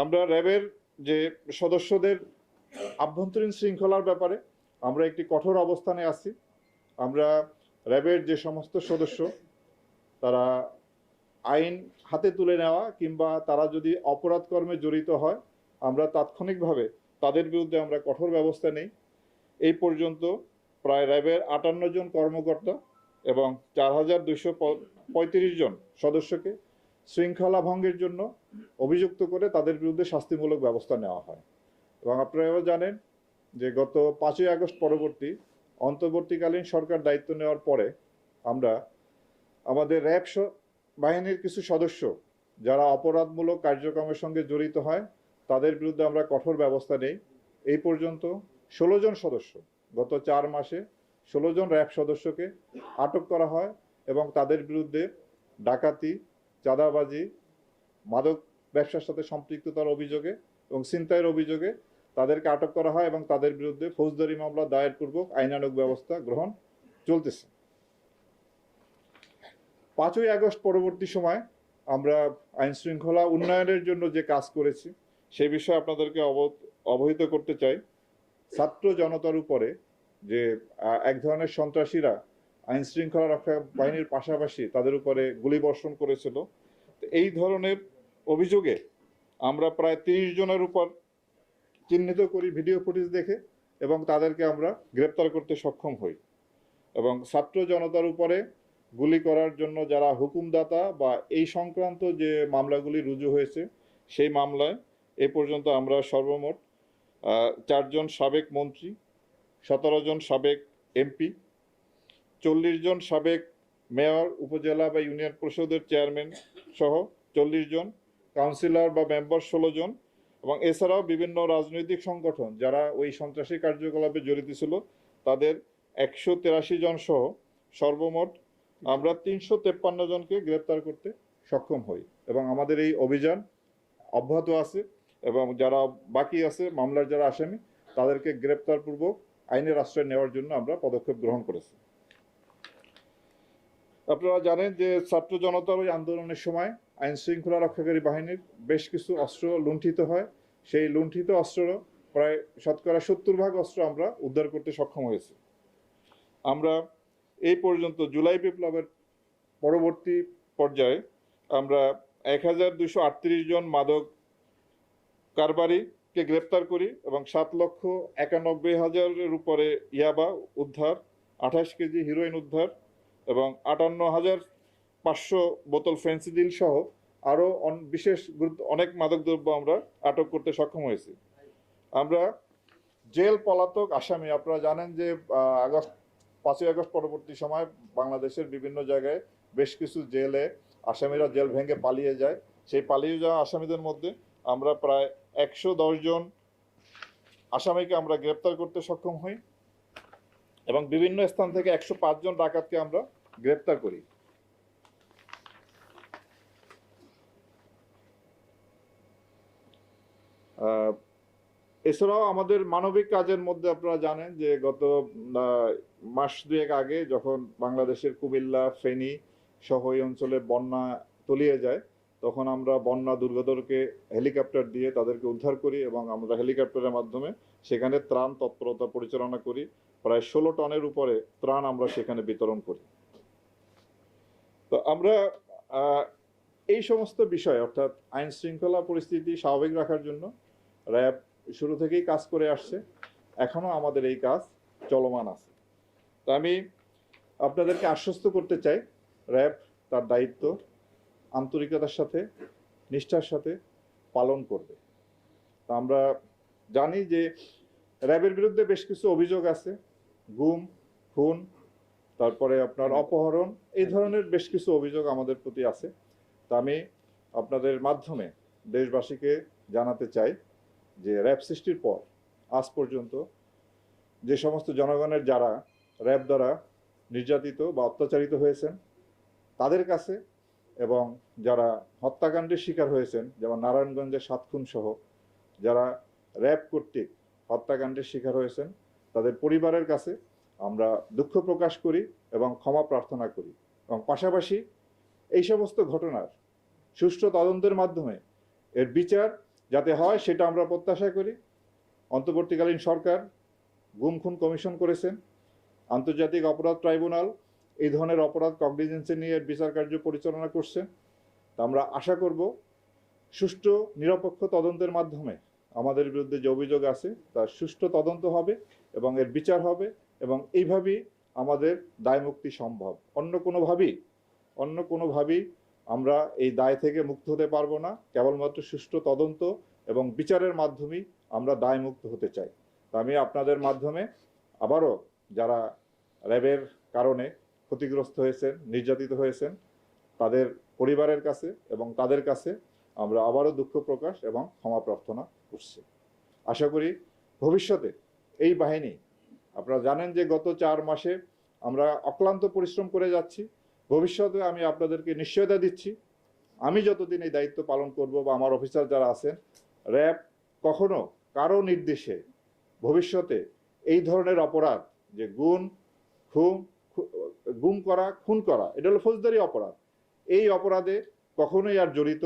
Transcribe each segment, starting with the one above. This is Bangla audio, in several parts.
আমরা র্যাবের যে সদস্যদের আভ্যন্তরীণ শৃঙ্খলার ব্যাপারে আমরা একটি কঠোর অবস্থানে আছি। আমরা র্যাবের যে সমস্ত সদস্য, তারা আইন হাতে তুলে নেওয়া কিংবা তারা যদি অপরাধ কর্মে জড়িত হয়, আমরা তাৎক্ষণিকভাবে তাদের বিরুদ্ধে আমরা কঠোর ব্যবস্থা নেই। এই পর্যন্ত প্রায় র্যাবের আটান্ন জন কর্মকর্তা এবং চার হাজার দুইশো পঁয়ত্রিশ জন সদস্যকে শৃঙ্খলা ভঙ্গের জন্য অভিযুক্ত করে তাদের বিরুদ্ধে শাস্তিমূলক ব্যবস্থা নেওয়া হয়। এবং আপনারাও জানেন যে গত পাঁচই আগস্ট পরবর্তী অন্তর্বর্তীকালীন সরকার দায়িত্ব নেওয়ার পরে আমরা আমাদের র্যাব বাহিনীর কিছু সদস্য যারা অপরাধমূলক কার্যক্রমের সঙ্গে জড়িত হয়, তাদের বিরুদ্ধে আমরা কঠোর ব্যবস্থা নেই। এই পর্যন্ত ষোলো জন সদস্য, গত চার মাসে ষোলো জন র্যাব সদস্যকে আটক করা হয় এবং তাদের বিরুদ্ধে ডাকাতি চাঁদাবাজি, মাদক ব্যবসার সাথে সম্পৃক্ততার অভিযোগে এবং ছিনতাইয়ের অভিযোগে তাদেরকে আটক করা হয় এবং তাদের বিরুদ্ধে ফৌজদারি মামলা দায়েরপূর্বক আইনানুগ ব্যবস্থা গ্রহণ চলতেছে। পাঁচই আগস্ট পরবর্তী সময় আমরা আইন শৃঙ্খলা উন্নয়নের জন্য যে কাজ করেছি, সে বিষয়ে আপনাদেরকে অব- অবহিত করতে চাই। ছাত্র জনতার উপরে যে এক ধরনের সন্ত্রাসীরা আইন শৃঙ্খলা রক্ষা বাহিনীর পাশাপাশি তাদের উপরে গুলিবর্ষণ করেছিল। তো এই ধরনের অভিযোগে আমরা প্রায় তিরিশ জনের উপর চিহ্নিত করি ভিডিও ফুটেজ দেখে এবং তাদেরকে আমরা গ্রেপ্তার করতে সক্ষম হই এবং ছাত্র জনতার উপরে গুলি করার জন্য যারা হুকুমদাতা বা এই সংক্রান্ত যে মামলাগুলি রুজু হয়েছে, সেই মামলায় এ পর্যন্ত আমরা সর্বমোট চারজন সাবেক মন্ত্রী, সতেরো জন সাবেক এমপি চল্লিশ জন সাবেক মেয়র, উপজেলা বা ইউনিয়ন পরিষদের চেয়ারম্যান সহ চল্লিশ জন, কাউন্সিলর বা মেম্বার ষোলো জন এবং এছাড়াও বিভিন্ন রাজনৈতিক সংগঠন যারা ওই সন্ত্রাসী কার্যকলাপে জড়িত ছিল, তাদের একশো তেরাশি জন সহ সর্বমোট আমরা তিনশো তেপ্পান্ন জনকে গ্রেপ্তার করতে সক্ষম হই এবং আমাদের এই অভিযান অব্যাহত আছে এবং যারা বাকি আছে, মামলার যারা আসামি তাদেরকে গ্রেপ্তার পূর্বক আইনের আশ্রয় নেওয়ার জন্য আমরা পদক্ষেপ গ্রহণ করেছি। আপনারা জানেন যে ছাত্র জনতার ওই আন্দোলনের সময় আইন শৃঙ্খলা রক্ষাকারী বাহিনীর বেশ কিছু অস্ত্র লুণ্ঠিত হয়। সেই লুণ্ঠিত অস্ত্র প্রায় শতকরা সত্তর ভাগ অস্ত্র আমরা উদ্ধার করতে সক্ষম হয়েছি। আমরা এই পর্যন্ত জুলাই বিপ্লবের পরবর্তী পর্যায়ে আমরা এক হাজার দুশো আটত্রিশ জন মাদক কারবারিকে গ্রেপ্তার করি এবং সাত লক্ষ একানব্বই হাজারের উপরে ইয়াবা উদ্ধার, আঠাশ কেজি হিরোইন উদ্ধার এবং আটান্ন হাজার পাঁচশো বোতল ফেন্সিডিল সহ আরও বিশেষ গুরুত্ব, অনেক মাদকদ্রব্য আমরা আটক করতে সক্ষম হয়েছি। আমরা জেল পলাতক আসামি, আপনারা জানেন যে আগস্ট, পাঁচই আগস্ট পরবর্তী সময় বাংলাদেশের বিভিন্ন জায়গায় বেশ কিছু জেলে আসামিরা জেল ভেঙে পালিয়ে যায়। সেই পালিয়ে যাওয়া আসামিদের মধ্যে আমরা প্রায় একশো জন আসামিকে আমরা গ্রেপ্তার করতে সক্ষম হই। এবং বিভিন্ন স্থান থেকে একশো জন ডাকাতকে আমরা গ্রেপ্তার করি। এছাড়াও আমাদের মানবিক কাজের মধ্যে আপনারা জানেন যে গত মাস দুয়েক আগে যখন বাংলাদেশের কুমিল্লা, ফেনী সহ এই অঞ্চলে বন্যা তলিয়ে যায় তখন আমরা বন্যা দুর্গতকে হেলিকপ্টার দিয়ে তাদেরকে উদ্ধার করি এবং আমরা হেলিকপ্টারের মাধ্যমে সেখানে ত্রাণ তৎপরতা পরিচালনা করি। প্রায় ষোলো টনের উপরে ত্রাণ আমরা সেখানে বিতরণ করি। তো আমরা এই সমস্ত বিষয়, অর্থাৎ আইন শৃঙ্খলা পরিস্থিতি স্বাভাবিক রাখার জন্য র্যাব শুরু থেকেই কাজ করে আসছে। এখনও আমাদের এই কাজ চলমান আছে। তো আমি আপনাদেরকে আশ্বস্ত করতে চাই, র্যাব তার দায়িত্ব আন্তরিকতার সাথে নিষ্ঠার সাথে পালন করবে। তা আমরা জানি যে র্যাবের বিরুদ্ধে বেশ কিছু অভিযোগ আছে গুম খুন তারপরে আপনার অপহরণ এই ধরনের বেশ কিছু অভিযোগ আমাদের প্রতি আছে। তা আমি আপনাদের মাধ্যমে দেশবাসীকে জানাতে চাই যে র্যাব সৃষ্টির পর আজ পর্যন্ত যে সমস্ত জনগণের যারা র্যাব দ্বারা নির্যাতিত বা অত্যাচারিত হয়েছেন তাদের কাছে এবং যারা হত্যাকাণ্ডের শিকার হয়েছেন, যেমন নারায়ণগঞ্জের সাত খুন সহ, যারা র্যাব কর্তৃক হত্যাকাণ্ডের শিকার হয়েছেন, তাদের পরিবারের কাছে আমরা দুঃখ প্রকাশ করি এবং ক্ষমা প্রার্থনা করি। এবং পাশাপাশি এই সমস্ত ঘটনার সুষ্ঠু তদন্তের মাধ্যমে এর বিচার যাতে হয় সেটা আমরা প্রত্যাশা করি। অন্তর্বর্তীকালীন সরকার গুম খুন কমিশন করেছেন। আন্তর্জাতিক অপরাধ ট্রাইব্যুনাল এই ধরনের অপরাধ কগনিজেন্সে নিয়ে বিচার কার্য পরিচালনা করছে। তা আমরা আশা করব, সুষ্ঠু, নিরপেক্ষ তদন্তের মাধ্যমে আমাদের বিরুদ্ধে যে অভিযোগ আছে তার সুষ্ঠু তদন্ত হবে এবং এর বিচার হবে এবং এইভাবেই আমাদের দায় মুক্তি সম্ভব। অন্য কোনোভাবেই অন্য কোনোভাবেই আমরা এই দায় থেকে মুক্ত হতে পারব না। কেবলমাত্র সুষ্ঠু তদন্ত এবং বিচারের মাধ্যমেই আমরা দায় মুক্ত হতে চাই। তা আমি আপনাদের মাধ্যমে আবারও যারা র্যাবের কারণে ক্ষতিগ্রস্ত হয়েছেন, নির্যাতিত হয়েছেন তাদের পরিবারের কাছে এবং তাদের কাছে আমরা আবারও দুঃখ প্রকাশ এবং ক্ষমা প্রার্থনা করছি। আশা করি ভবিষ্যতে এই বাহিনী, আপনারা জানেন যে গত চার মাসে আমরা অক্লান্ত পরিশ্রম করে যাচ্ছি। ভবিষ্যতে আমি আপনাদেরকে নিশ্চয়তা দিচ্ছি। আমি যতদিন এই দায়িত্ব পালন করব বা আমার অফিসার যারা আছেন, র্যাব কখনো কারও নির্দেশে ভবিষ্যতে এই ধরনের অপরাধ, যে গুণ, খুন খু- গুম করা, খুন করা, এটা হলো ফৌজদারি অপরাধ। এই অপরাধে কখনোই আর জড়িত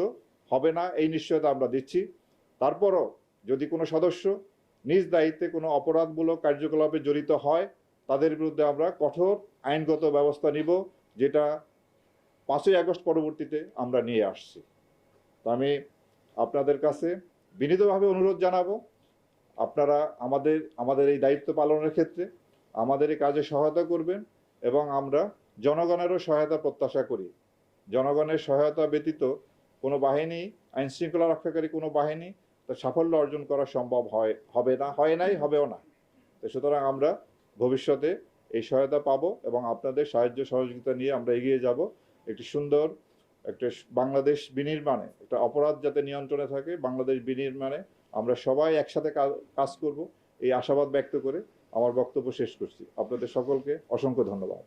হবে না, এই নিশ্চয়তা আমরা দিচ্ছি। তারপরও যদি কোনো সদস্য নিজ দায়িত্বে কোনো অপরাধমূলক কার্যকলাপে জড়িত হয়, তাদের বিরুদ্ধে আমরা কঠোর আইনগত ব্যবস্থা নিব, যেটা পাঁচই আগস্ট পরবর্তীতে আমরা নিয়ে আসছি। তো আমি আপনাদের কাছে বিনীতভাবে অনুরোধ জানাব, আপনারা আমাদের আমাদের এই দায়িত্ব পালনের ক্ষেত্রে আমাদের এই কাজে সহায়তা করবেন। এবং আমরা জনগণেরও সহায়তা প্রত্যাশা করি। জনগণের সহায়তা ব্যতীত কোনো বাহিনী আইন শৃঙ্খলা রক্ষাকারী কোনো বাহিনী তার সাফল্য অর্জন করা সম্ভব হয়, হবে না, হয় নাই, হবেও না। তো সুতরাং আমরা ভবিষ্যতে এই সহায়তা পাবো এবং আপনাদের সাহায্য সহযোগিতা নিয়ে আমরা এগিয়ে যাব। একটি সুন্দর একটা বাংলাদেশ বিনির্মাণে, একটা অপরাধ যাতে নিয়ন্ত্রণে থাকে, বাংলাদেশ বিনির্মাণে আমরা সবাই একসাথে কাজ করব। এই আশাবাদ ব্যক্ত করে আমার বক্তব্য শেষ করছি। আপনাদের সকলকে অসংখ্য ধন্যবাদ।